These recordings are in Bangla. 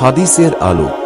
হাদিসের আলো।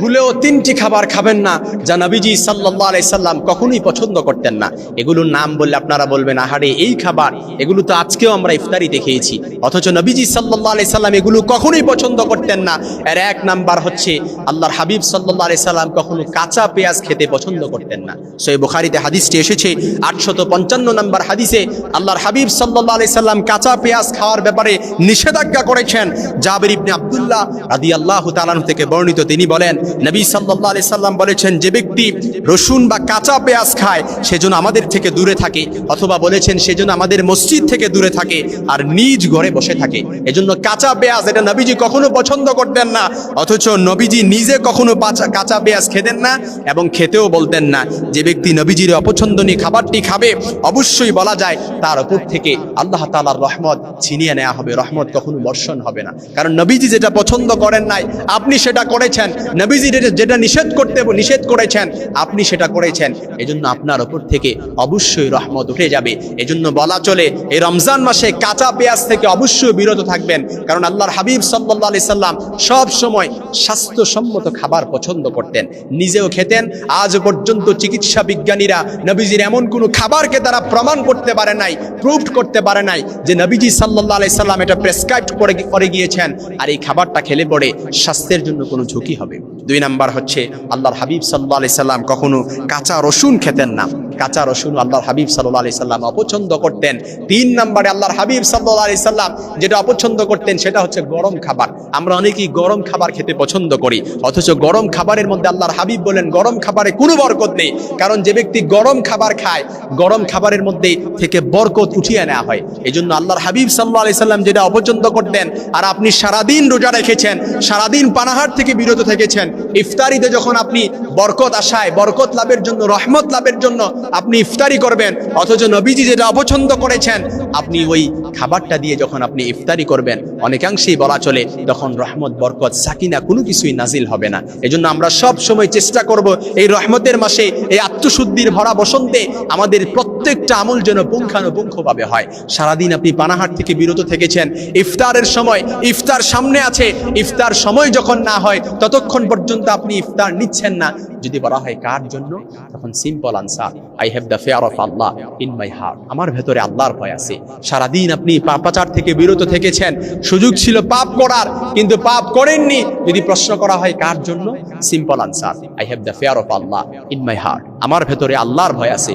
ভুলেও তিনটি খাবার খাবেন না যা নবীজি সাল্লাহ আলাইসাল্লাম কখনোই পছন্দ করতেন না। এগুলোর নাম বললে আপনারা বলবেন, আহারে, এই খাবার, এগুলো তো আজকেও আমরা ইফতারিতে খেয়েছি অথচ নবীজি সাল্লাহ আলাইসাল্লাম এগুলো কখনোই পছন্দ করতেন না। এর এক নাম্বার হচ্ছে, আল্লাহর হাবিব সাল্লাহ আলাইসাল্লাম কখনো কাঁচা পেঁয়াজ খেতে পছন্দ করতেন না। সই বুখারিতে হাদিসটি এসেছে, আটশত পঞ্চান্ন নম্বর হাদিসে আল্লাহর হাবিব সাল্লাহ আলাইসাল্লাম কাঁচা পেঁয়াজ খাওয়ার ব্যাপারে নিষেধাজ্ঞা করেছেন। জাবির ইবনে আবদুল্লাহ রাদি আল্লাহ তালানু থেকে বর্ণিত তিনি বলেন নবী সাল্লাহ আলি সাল্লাম বলেছেন, যে ব্যক্তি রসুন বা কাঁচা পেঁয়াজ খায় সেজন্য আমাদের থেকে দূরে থাকে। অথবা বলেছেন সেজন্য আমাদের মসজিদ থেকে দূরে থাকে আর নিজ ঘরে বসে থাকে। এজন্য কাঁচা পেঁয়াজ এটা নবীজি কখনো পছন্দ করতেন না, অথচ নবীজি নিজে কখনো কাঁচা পেঁয়াজ খেতেন না এবং খেতেও বলতেন না। যে ব্যক্তি নবীজির অপছন্দনীয় খাবারটি খাবে, অবশ্যই বলা যায় তার উপর থেকে আল্লাহ তালার রহমত ছিনিয়ে নেওয়া হবে। রহমত কখনো বর্ষণ হবে না। কারণ নবীজি যেটা পছন্দ করেন নাই, আপনি সেটা করেছেন। নবীজি যেটা- নিষেধ করতে নিষেধ করেছেন, আপনি সেটা করেছেন। এজন্য আপনার উপর থেকে অবশ্যই রহমত উঠে যাবে। এজন্য বলা চলে, এই রমজান মাসে কাঁচা পেঁয়াজ থেকে অবশ্যই বিরত থাকবেন। কারণ আল্লাহর হাবিব সাল্লাহ আলি সাল্লাম সব সময় স্বাস্থ্যসম্মত খাবার পছন্দ করতেন। নিজেও খেতেন, আজ পর্যন্ত চিকিৎসা বিজ্ঞানীরা নবীজির এমন কোনো খাবারকে তারা প্রমাণ করতে পারে নাই প্রুফ করতে পারে নাই যে নবীজি সাল্লাহ আলাই সাল্লাম এটা প্রেসক্রাইব করে করে গিয়েছেন। আর এই খাবারটা খেলে পরে স্বাস্থ্যের জন্য কোনো ঝুঁকি হবে। দুই নাম্বার হচ্ছে আল্লাহর হাবিব সাল্লা সাল্লাম কখনো কাঁচা রসুন খেতেন না। কাঁচা রসুন আল্লাহর হাবিব সাল্লাহ আলি সাল্লাম অপছন্দ করতেন। তিন নম্বরে আল্লাহর হাবিব সাল্লাহ আলি সাল্লাম যেটা অপছন্দ করতেন সেটা হচ্ছে গরম খাবার। আমরা অনেকেই গরম খাবার খেতে পছন্দ করি, অথচ গরম খাবারের মধ্যে আল্লাহর হাবিব বলেন গরম খাবারে কোনো বরকত নেই। কারণ যে ব্যক্তি গরম খাবার খায়, গরম খাবারের মধ্যে থেকে বরকত উঠিয়ে নেওয়া হয়। এই জন্য আল্লাহর হাবিব সাল্লাহ আলি সাল্লাম যেটা অপছন্দ করতেন, আর আপনি সারাদিন রোজা রেখেছেন, সারাদিন পানাহার থেকে বিরত থেকেছেন, ইফতারিতে যখন আপনি বরকত আশায় বরকত লাভের জন্য, রহমত লাভের জন্য আপনি ইফতারি করবেন অথচ নবীজি যেটা অপছন্দ করেছেন আপনি ওই খাবারটা দিয়ে যখন আপনি ইফতারি করবেন, অনেকাংশেই বলা চলে তখন রহমত, বরকত, সাকিনা কোনো কিছুই নাজিল হবে না। এজন্য আমরা সব সময় চেষ্টা করব এই রহমতের মাসে, এই আত্মশুদ্ধির ভরা বসন্তে আমাদের প্রত্যেকটা আমল যেন পুঙ্খানুপুঙ্খভাবে হয়। সারাদিন আপনি পানাহাট থেকে বিরত থেকেছেন, ইফতারের সময় ইফতার সামনে আছে, ইফতার সময় যখন না হয়, ততক্ষণ পর্যন্ত আপনি ইফতার নিচ্ছেন না। যদি বলা হয় কার জন্য? তখন simple answer I have the fear of Allah in my heart আমার ভেতরে আল্লাহর ভয় আছে। সারাদিন আপনি পাপাচার থেকে বিরত থেকেছেন। সুযোগ ছিল পাপ করার, কিন্তু পাপ করেননি। যদি প্রশ্ন করা হয়, কার জন্য? Simple answer I have the fear of Allah in my heart আমার ভেতরে আল্লাহর ভয় আছে।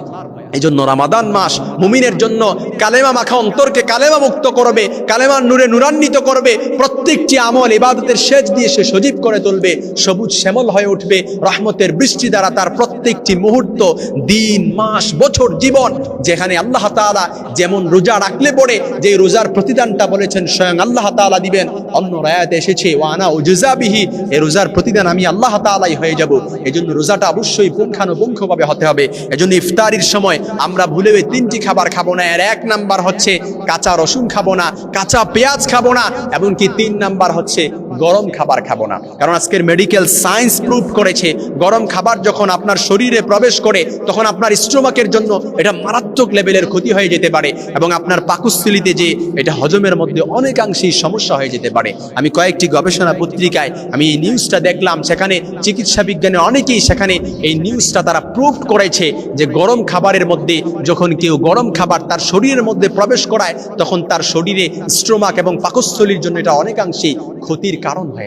এই জন্য রামাদান মাস মুমিনের জন্য কালেমা মাখা অন্তরকে কালেমা মুক্ত করবে, কালেমার নূরে নূরান্বিত করবে, প্রত্যেকটি আমল ইবাদতের শেষ দিয়ে সে সজীব করে তুলবে, সবুজ শ্যামল হয়ে উঠবে, রহমতের বৃষ্টি দ্বারা তার প্রত্যেকটি মুহূর্ত, দিন, মাস, বছর, জীবন, যেখানে আল্লাহ তাআলা যেমন রোজা রাখলে পরে যে রোজার প্রতিদানটা বলেছেন, স্বয়ং আল্লাহ তাআলা দিবেন, অন্য রায়াতে এসেছে ওয়ানা উজজাবিহি এই রোজার প্রতিদান আমি আল্লাহ তাআলাই হয়ে যাব। এজন্য রোজাটা অবশ্যই পুঙ্খানুপুঙ্খভাবে হতে হবে। এজন্য ইফতারির সময় আমরা ভুলে ওই তিনটি খাবার খাব না। এর এক নাম্বার হচ্ছে কাঁচা রসুন খাব না, কাঁচা পেঁয়াজ খাব না, এমনকি তিন নাম্বার হচ্ছে গরম খাবার খাব না। কারণ আজকের মেডিকেল সায়েন্স প্রুভ করেছে, গরম খাবার যখন আপনার শরীরে প্রবেশ করে, তখন আপনার স্টোমাকের জন্য এটা মারাত্মক লেভেলের ক্ষতি হয়ে যেতে পারে এবং আপনার পাকস্থলিতে যে এটা হজমের মধ্যে অনেকাংশেই সমস্যা হয়ে যেতে পারে। আমি কয়েকটি গবেষণা পত্রিকায় আমি এই নিউজটা দেখলাম, সেখানে চিকিৎসা বিজ্ঞানে অনেকেই সেখানে এই নিউজটা তারা প্রুভ করেছে যে গরম খাবারের মধ্যে যখন কেউ গরম খাবার তার শরীরের মধ্যে প্রবেশ করায়, তখন তার শরীরে স্ট্রোমাক এবং পাকস্থলীর জন্য এটা অনেকাংশেই ক্ষতির কারণ হয়ে